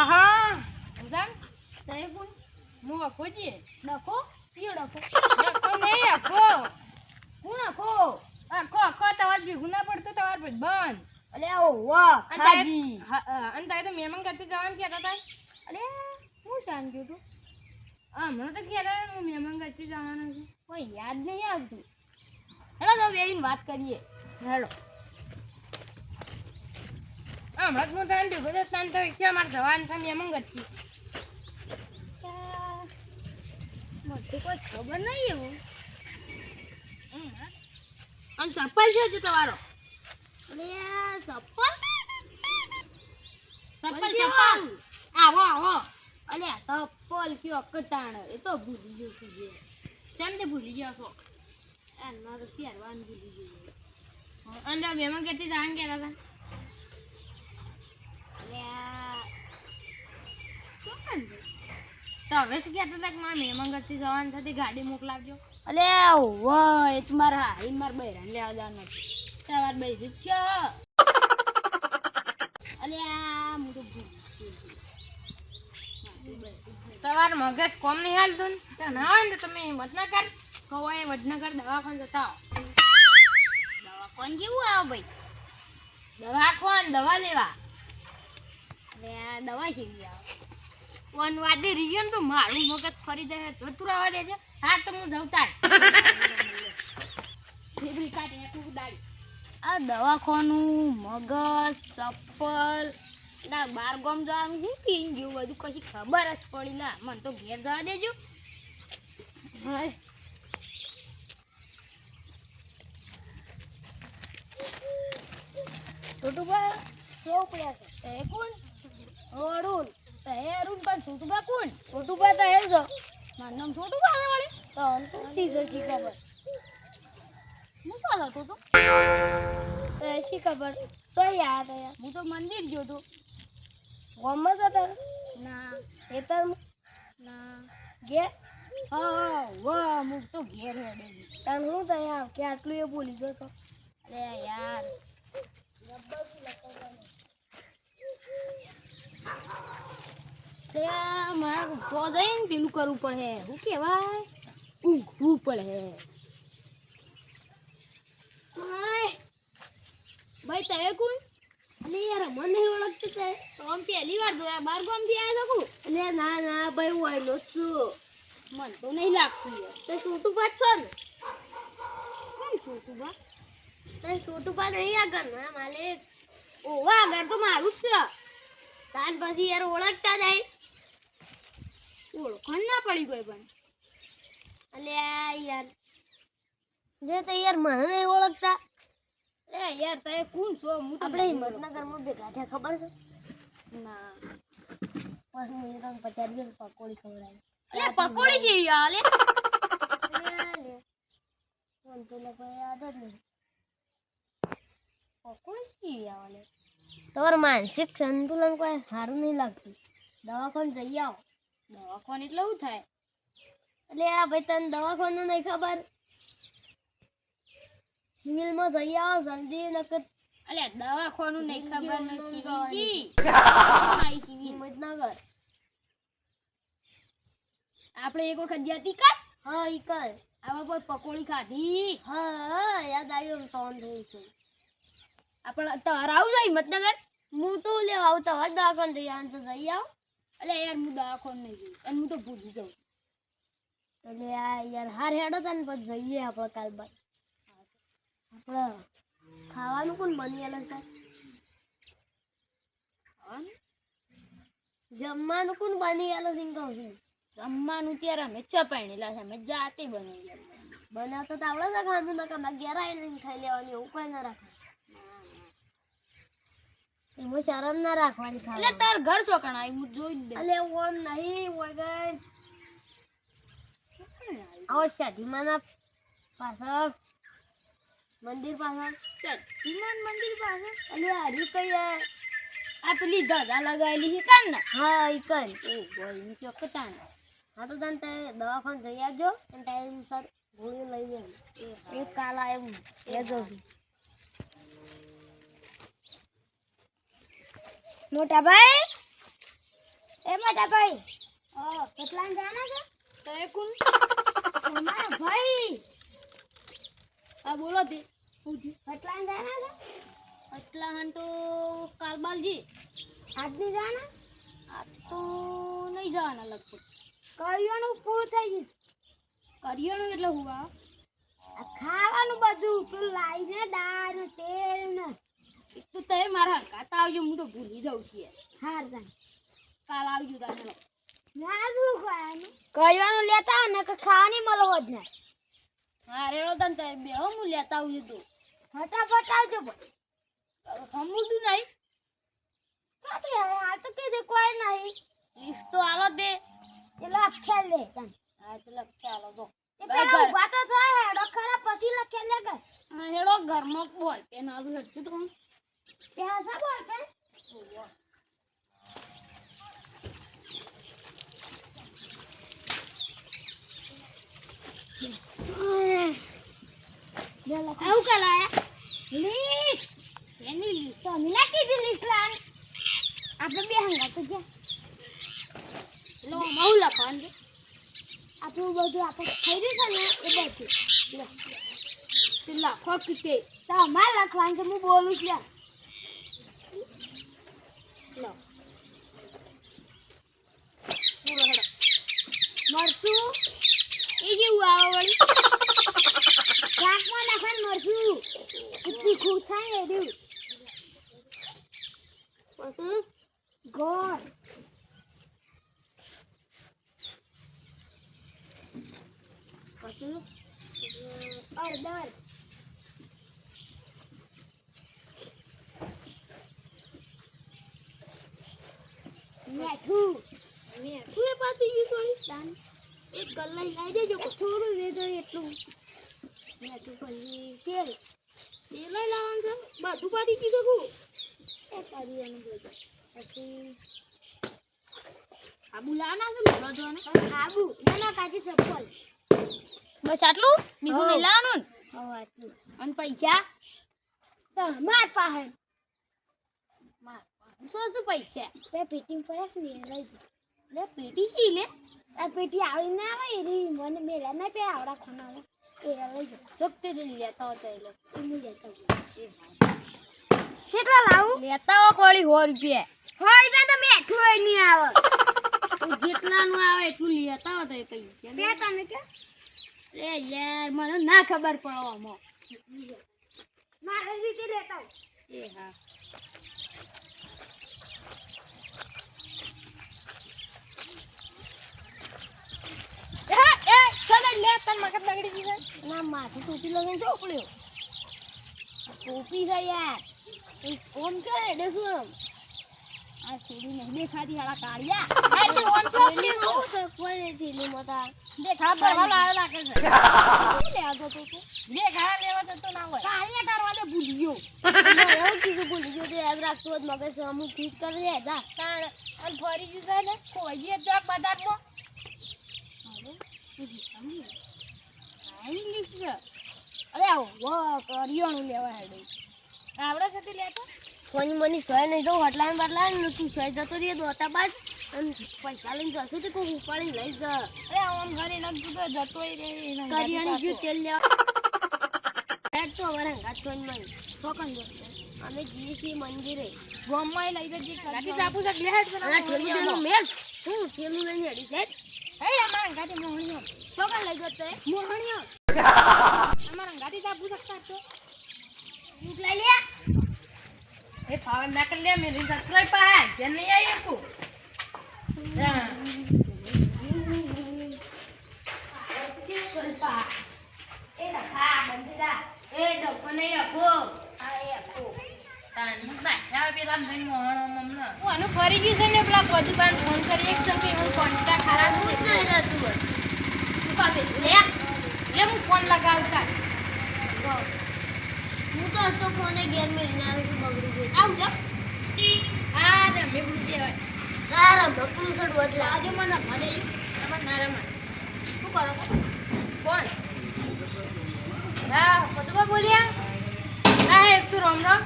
હા હા સમજાણ તય કોણ હું અખો છીએ ડખો? કયો ડખો? અખો નહીં અખો કોણ અખો આખો આખો. તમારે ભેગું ના પડતું તમારે પછી બંધ. અલે ઓ વાહ અને તારે- ખાજી. હા, હા, અને તારે તો મહેમાન કરતી જવાનું કહેતા હતા? અલે હું શાંતિ તું? હા, હમણાં તો કહેતા હતા હું મહેમાન કરતી જવાનું છું. કોઈ યાદ નહીં આવતું. હેલો તો બેહીને વાત કરીએ. હેલો. હમણાં હું તને ભેગો તો તને તો કે મારે જવાનું છે મેં મને કોઈ ખબર નહીં એવું. અને ચપ્પલ છે જો તમારો? સપ્પલ ચપ્પલ? કેવો? ચપ્પલ. આવો આવો. અલે આ સપ્પલ કયો કટાણ? એ તો ભૂલી ગયો છું જે. કેમ તે ભૂલી ગયો છો? એના તો પહેરવાનું ભૂલી ગયો. અને તો મહેમાન કરતી ગયા કહેતા હતા? તો હવે શું કહેતા હતા કે મારે મહેમાન જવાનું છે ગાડી મોકલાવજો. અલે ઓય એ તો મારા હાઈ માર બૈરાને લેવા જવાનું હતું. તમાર છે. અલે આ હું તો જ મગજ કોમ નહીં હાલતું ને? ના હોય ને તમે વડનગર? કવાય વડનગર દવાખાન જતા દવાખાન જેવું આવે ભાઈ? દવાખાન દવા લેવા. અલે આ દવા આવે. વન વાદે રહ્યો ને તો મારું મગજ ફરી જાય જતું આવવા દેજે. હા, તો હું જવતા ફેબ્રિક કાઢે એટલું ઉડાડી. આ દવાખાનું મગજ સપ્પલ ના, બાર ગામ જવાનું હું પીન ગયું બધું કશી ખબર જ પડી. ના, મને તો ઘેર જવા દેજો. છોટુબા સો ઉપડ્યા છે. તે કોણ? અરુણ તે અરુણ પણ છોટુબા કોણ? છોટુબા તો એ છો મારું નામ છોટુબા છે વાળી. તો અંતથી જશી ખબર? હું શું હતો તો? તો એસી ખબર? શું યાદ યાર. હું તો મંદિર ગયો તો. ગોમમાં જતા ના? ખેતરમાં ના. ઘેર? હા હું તો ઘેર હેડે તને હું તો યાર કે આટલું એ બોલી જશો? અરે યાર. મારે તો જઈને પેલું કરવું પડે. શું કહેવાય? ઊંઘવું પડે. ભાઈ તમે કોણ? અલે યાર મને નહીં ઓળખતું આમ પહેલી વાર જોયા બાર ગામથી આવ્યા છો અલે ના ના ભાઈ હું જ છું. મન તો નહીં લાગતું યાર. તે છોટું બા છો ને? કોણ છોટું બા તે છોટું બા નહીં આગળ ના માલિક. ઓવા આગળ તો મારું જ છે. તાન પછી યાર ઓળખતા જાય. ઓળખણ ના પડી કોઈ પણ. અલે યાર. જે તો યાર મને નહીં ઓળખતા. લે યાર તમે કોણ છો? હું તો આપણે હિંમતનગરમાં ભેગા થયા ખબર છે? ના. પછી હું તમને પચાસ દિવસ પકોડી ખવડાવી. અલે પકોડી છે યાર લે ફોન તો લોકો યાદ જ નહીં. પકોડી છે યાર તમારું માનસિક સંતુલન કોઈ સારું નહીં લાગતું. દવાખાને જઈ આવો. દવાખાને એટલે શું થાય? એટલે આ ભાઈ તને દવાખાનું નહીં ખબર? સિવિલમાં જઈ આવો જલ્દી નકર. અલે દવાખાનું નહીં ખબર ને સિવિલ જી. સિવિલ. હિંમતનગર. આપણે એક વખત ગયા તી કર હા ઈ કર. આપણે કોઈ પકોડી ખાધી? હા યાદ આવ્યું તોન થઈ છે આપણે તાર આવું જાય મતનગર? હું તો લેવા આવતા હોય દવાખાને જઈ તો જઈ આવ. એટલે યાર હું દવાખાને નહીં જઈ અને હું તો ભૂલી જાઉં. એટલે આ યાર હાર હેડો તને પછી જઈએ આપણે કાલ બાદ આપણે ખાવાનું કોણ બની અલગ થાય જમવાનું કોણ બની અલગ સિંગ કહું છું. જમવાનું ત્યારે અમે ચપાણેલા છે અમે જાતે બનાવી બનાવતા તો આવડે છે ખાવાનું ના કામ ઘેર આવીને ખાઈ લેવાની એવું કોઈ ના રાખે. એમાં શરમ ના રાખવાની ખાવા. એટલે તાર ઘર ચોકણ આવી હું જોઈ જ દે. એટલે ઓમ નહીં હોય ગઈ આવો પાછળ. મંદિર પાછળ. શાદીમાન મંદિર પાછળ? અલે હરી કઈ આ પેલી ધજા લગાવેલી છે કાન ને? હા ઈ કન ઓ બોલ મી તો હા તો તને તે દવાખાને જઈ આવજો અને ટાઈમસર ગોળી લઈ લેજો એક કાલ એમ લેજો જોશું મોટા ભાઈ એ મોટા ભાઈ ઓ કેટલા જાના છે? તો એ કુલ તમારા ભાઈ. આ બોલો તે પૂછી કેટલા જાના છે? એટલા હન તો કાલબાલજી આજની જાના આ તો નહીં જવાના લગભગ. કરિયાનું પૂરું થઈ જશે કરિયાણું એટલે હું આ આ ખાવાનું બધું પેલું લાઈને દાળ તેલ ને તો તમે મારા કાતા આવજો હું તો ભૂલી જાઉં છીએ હા કાલ આવજો તાને ના શું ખાવાનું કરિયાનું લેતા આવો ને કે ખાવાની મળવો જ ના હા રેડો તને તમે બે હું લેતા આવજો તું. ફટાફટ આવજો પણ. સમુદું નહીં? સાથે હવે હાલ તો કીધું કોઈ નહીં. લિસ્ટ તો આલો દે. એટલે અખ્યા લે તને. હા તો. તો પેલા ઊભા તો થાય હેડો ખરા પછી લખે લે કે હેડો ઘરમાં બોલ. પેન આવું હેડતું તો ત્યાં સા બોલ કે આવું કાલ આયા લિસ્ટ એની લિસ્ટ તો મેં કીધી લિસ્ટ લાવી આપણે બે હંગા તો જ્યાં લો માઉ લખવાનું આપણું બધું આપણે થઈ રહ્યું છે ને એ બધું. લખો કે તો. અમારે લખવાનું છે હું બોલું છું લે લો પૂરો હેડો મરસું એ આવે વળી શાકમાં નાખવાનું મરસું તીખું થાય એ પછી? ગોળ પછી? અડદર મીઠું મેં એ પાછી ગયું દાન એક દેજો થોડું દેજો એટલું. મીઠું પછી તેલ એ લઈ લાવવાનું છે બધું પાડી ગયું શકું એ કરી એનું બધું પછી આબુ લાવના છે ને બધું આબુ. ના ના કાચી ચપ્પલ બસ આટલું? બીજું નહીં લાવવાનું હવે આટલું. અને પૈસા? તો માર પાસે. શું શું પૈસા? બે ફિટિંગ પડે છે ને લઈ જા લે પેટી શી લે? આ પેટી આવી ના આવે રી મને મેળા ના પે આવડા ખાના એ લઈ જો. જોકતે જઈ લેતા હતા એટલે હું લેતા. કેટલા લાવું? લેતા હો કોળી હો રૂપિયા. હો ને તો મેઠું હોય નહીં આવે. જેટલાનું આવે એટલું લેતા હો તો એ પૈસા. બે તમે કે? એ યાર મને ના ખબર પડો આમાં. મારે રીતે લેતા. એ હા. એ સદા લે તન મગજ બગડી ગઈ છે? ના માથું ટોપી લગાવીને તો ઉપડ્યો. ટોપી છે યાર. ઓમ છે એટલે શું આ સીડી નહીં દેખાતી હાલા કાળિયા. આ તે ઓન છો શું છે. કોઈ નથી મોટા દેખા પરવાલો આવ્યો લાગે છે. શું લેવા તો? તો દેખા લેવા તો તો ના હોય. કાળિયા તારવા દે ભૂલી ગયો એવું કીધું ભૂલી ગયો તો યાદ રાખતો હોત મગજ અમુક ફીટ કરી જાય તા તાણ અને ફરી જતા ને જે બજારમાં. અરે આવો કરિયાણું લેવા હેડે આવડે છે લેતો સોની મની સોય તો તું સોય જતો રહી દોતા બાદ અને તો લઈ જ અરે આમ ઘરે નખ જતો જતોય રે કરિયાણી ગયું તેલ લેવા તો અમારે હંગાત સોની મની ચોકન અમે જઈએ મંદિરે ગોમમાં લઈ જજે ગાડી ચાપુ છે લે હેડ અને ઠેલું ઠેલું મેલ. હું ઠેલું લઈને હેડી. અમારા ગાડી મોહણીઓ. લઈ જતો મોહણીઓ. અમારા ગાડી ચાપુ શકતા છો. લઈ લે. એ ફાવન ના કર લે મેરી સસરાઈ પા કે નહીં આવી તું. હા. એ ડખા બંધ જા. એ ડકો નહીં અખો આ એ આનું ફરી ગયું છે ને પેલા પદુબાન ફોન કરી એક સંગે હું કોન્ટેક્ટ લે હું ફોન લગાવતા હું તો હસતો ફોને ઘેર મેળીને આવી આ રે મેગડું દેવાય તારા ભકલું સડું એટલે આજે મને ભલે તમાર શું કરો ફોન હા પદુબા બોલ્યા હા એક તું રામ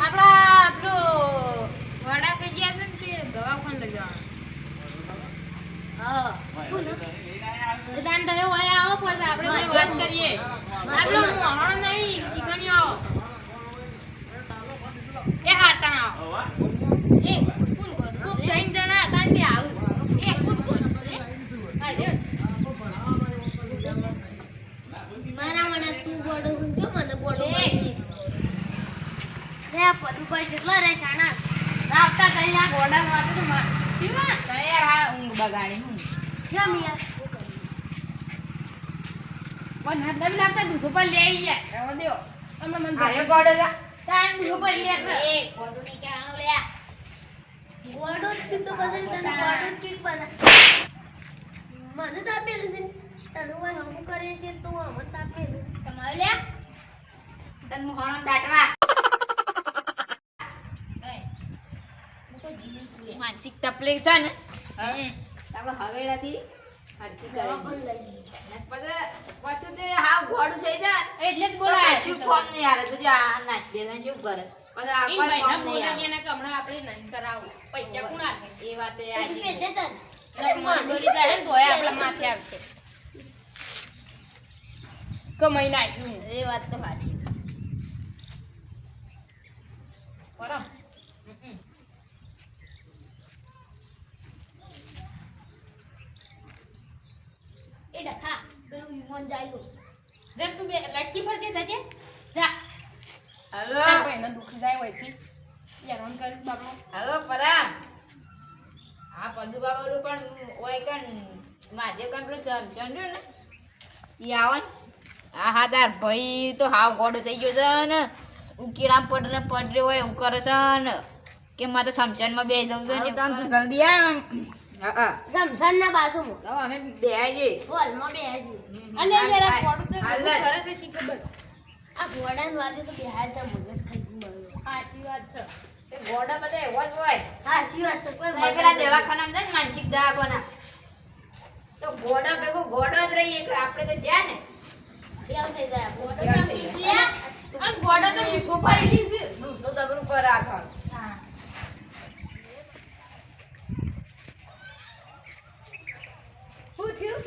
આપણા વડા થઈ ગયા છે ને તે દવાખાને લઈ જવાનું. હા તો તાન આવો પછી આપણે વાત કરીએ. આપણો મોહણો નહીં એ હા તાન આવો. એ કોણ ત્રણ જણા આવું એ કોણ કોણ એ હા જે. મારા મને તું ગોડો જો મને બોડો એ. રે પદુ કોઈ કેટલા રે શાના આવતા કઈ આ ગોડા તો ઊંઘ બગાડી હું કેમ યાર વન હાથ દમ લાગતા દુસો પર લે આવી રવા દેવો તમે મન આરે ગોડો જા. તાન દુસો પર લે એ ગોડો ની કે આનો લે ગોડો જ છે તો પછી તને ગોડો મને તો આપેલું છે તને હું હમું કરે છે તો અમને તો આપેલું તમારે લે તને મોહણો દાટવા. માનસિક તકલીફ છે ને. આપણે હવેડાથી કમાઈ નાખ્યું એ વાત તો સાચી બરાબર એ ડખા પેલું વિમાન જાય જેમ તું બે લટકી ફરતી થજે જા. હલો. ભાઈનો દુઃખ જાય હોયથી હેરાન કરી બાપડો. હલો પરા હા પદુ બાબાનું પણ ઓય કન મહાદેવ કન પેલું સમ સમજ્યું ને? ઈ આવો હા હા તાર ભાઈ તો હાવ ગોડો થઈ ગયો છે ને. ઉકેડા પડ ને પડ રહ્યો હોય એવું કરે છે ને. કે મારે તો સમશાનમાં બે જવું છે ને. જલ્દી આવ. હા હા. ના બાજુમાં તો અમે બે હોલમાં બેસી અને યાર આ તો હાલ જ. બધું કરે છે શી ખબર. આ ઘોડાને વાગે તો બેહાર તા મગજ ખાઈ ગયું સાચી વાત છે. તે ગોડા બધા એવો જ હોય. હા વાત છે કોઈ તો દવાખાનામાં જાય ને માનસિક દવાખાના. તો ગોડા ભેગું ગોડો જ રહીએ કે આપણે તો જ્યાં ને. ફેલ થઈ જાય? ગોડો યાર તો થઈ પીધી આ. આ તો મૂછો પાડેલી છે દૂસો જબરું પર રાખવાનું હા શું થયું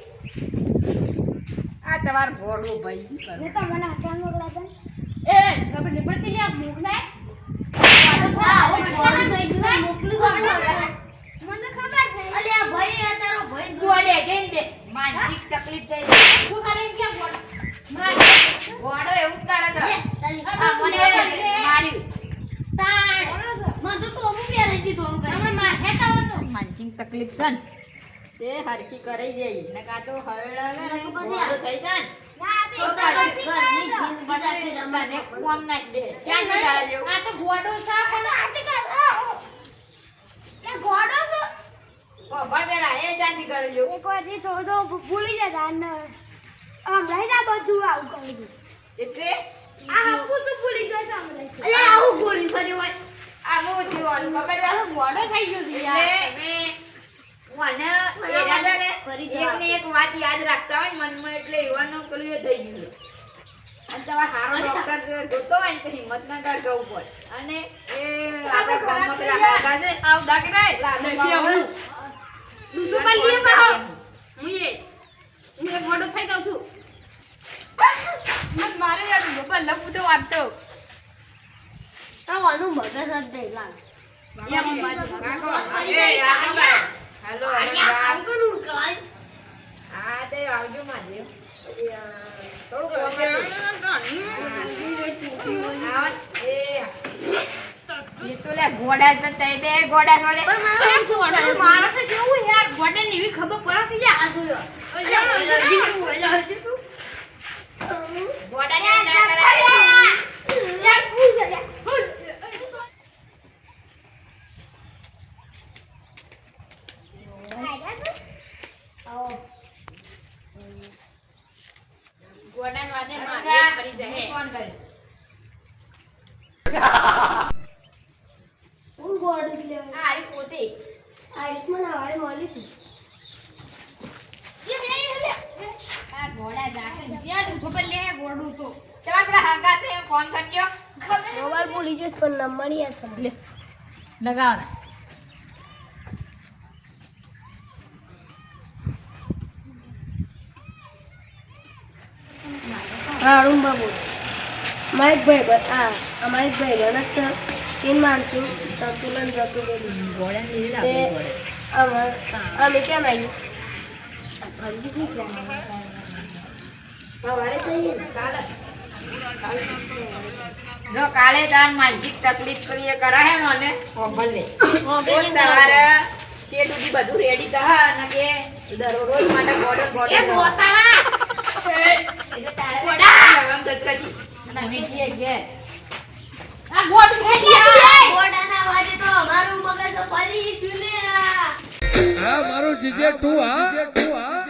આ તમાર ગોડું ભાઈ શું તો મને હટાણ મોકલા દે. એ ખબર નહીં પડતી લે મોકલાય. મને ખબર નહીં અલે આ ભાઈ આ તારો ભાઈ તું બે જઈને બે. માનસિક તકલીફ થઈ જાય. તું ખાલી એમ કે માર. ગોડો એવું જ કરે છે. આ મને માર્યું. તાણ મને તો ટોપું પહેરાઈ દીધું આમ કરી. હમણાં માર હેઠા હતો માનસિક તકલીફ છે ને. તે હરખી કરી જાય ને કાં તો હવેડા ને ને થઈ જાય ને. તો ઘરની- ઘરની જિંદગી પછી સાથે રમે તને કોમ નાખી દે. કરે જેવું આ તો ગોડો છે પણ એ ઘોડો છે ખબર પેલા એ શાંતિ કરે જેવું એક વારથી થોડો થોડો ભૂલી જતા અને હમણાં જ આ બધું આવું કરી એટલે? આ શું ભૂલી અલે આવું ભૂલી કરી હોય. આ હું થયું ખબર આ તો ગોડો થઈ ગયો યાર મને એ રાજા ને ફરી એક ને એક વાત યાદ રાખતા હોય ને મનમાં એટલે યુવાનું પેલું એ થઈ ગયું. અને તમારે સારો ડોક્ટર જોતો હોય ને તો હિંમત જવું પડે. અને એ આપણા ગામમાં પેલા કાકા છે આવ દાગરાય લાલુ નથી બાબા. આવું. દુસો પર લીએ પાહો હું એક થઈ જાઉં છું. મત મારે યાર બાપા લપુ તો વાંચતો તો. વાનું મગજ જ નહીં લાગે. કાકો, એ, રામા બા. હાલો, હાલો, હા તે આવજો માધેવ થોડું કામ હતું. આવા જ. એ. એ તો લે ઘોડા ઘોડા માણસ કેવું યાર? ગોડે ની એવી ખબર પડે છે યાર આ જોયો. ભાઈ બન હા અમારે એક છે. ચીન માનસિંહ સંતુલન જતું બોલું તે અમે કેમ આવ્યું કાલે. જો કાલે તાર માનસિક તકલીફ કરીએ કરાહે મને ખબર લે સવારે શેઠ સુધી બધું રેડી કહ અને કે દરરોજ માટે ગોડો ગોડો એ ગોતાળા! એટલે તારે લગામ દસકાજી અને વીટીએ કે આ ગોટ ફેટી. ગોડાના વાજે તો અમારું મગજ ફરી જુલે હા મારું જીજે તું હા?